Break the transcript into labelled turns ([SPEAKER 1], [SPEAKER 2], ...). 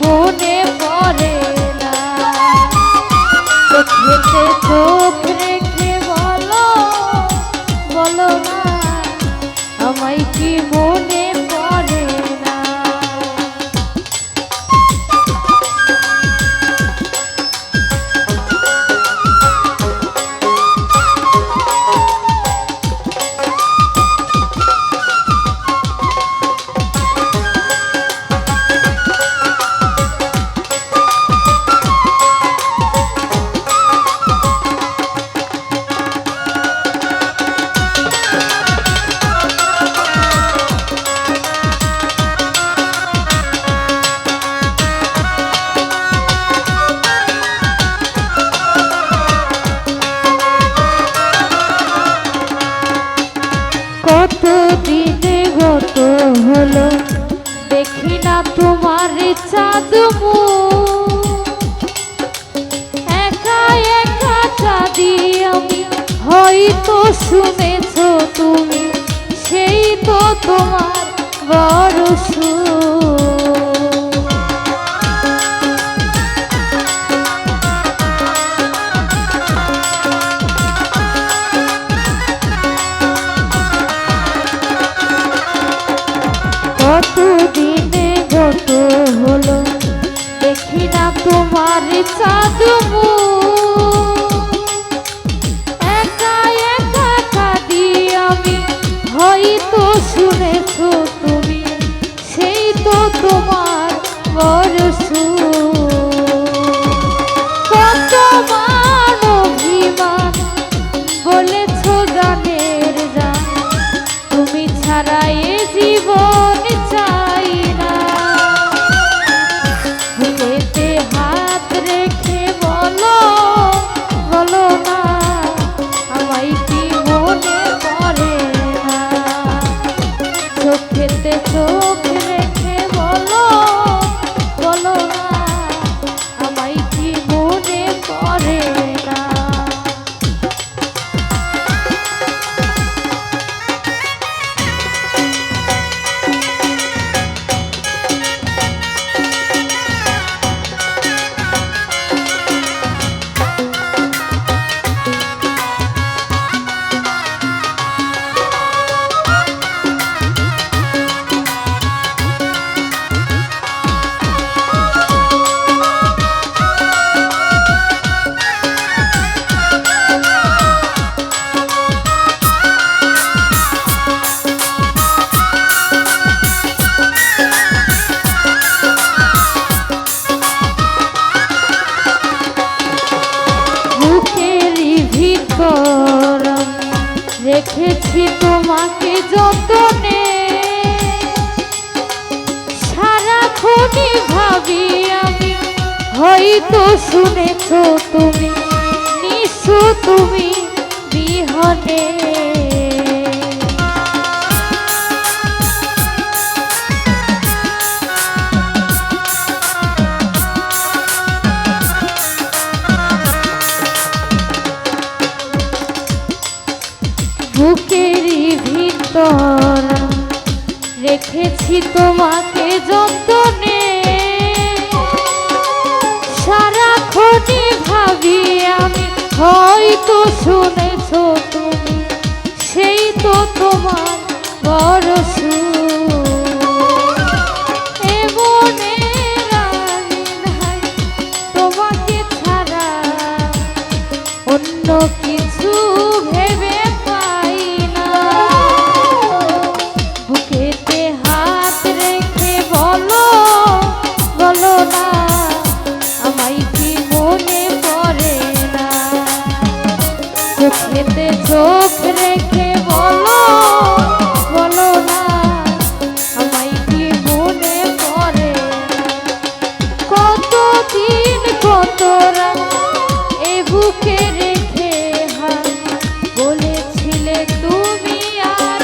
[SPEAKER 1] মনে পড়ে না। চোখেতে চোখ রেখে বলো বলো না না তোমার চাঁদ আমি হয়তো শুনেছ তুমি সেই তো তোমার বড় সুর। তোমার রেখেছি তোমাকে যতনে। সারাক্ষণই ভাবি আমি হয়তো শুনেছ তুমি রেখেছি তোমাকে যতনে। সারাক্ষণই ভাবি আমি, হয়তো শুনেছ তুমি, সেই তো তোমার বড় তোমাকে ছাড়া অন্য কিছু ভেবে চোখ রেখে বলো বলো না, আমায় কি মনে কতদিন কত রাত রেখে হাত বলেছিলে তুমি আর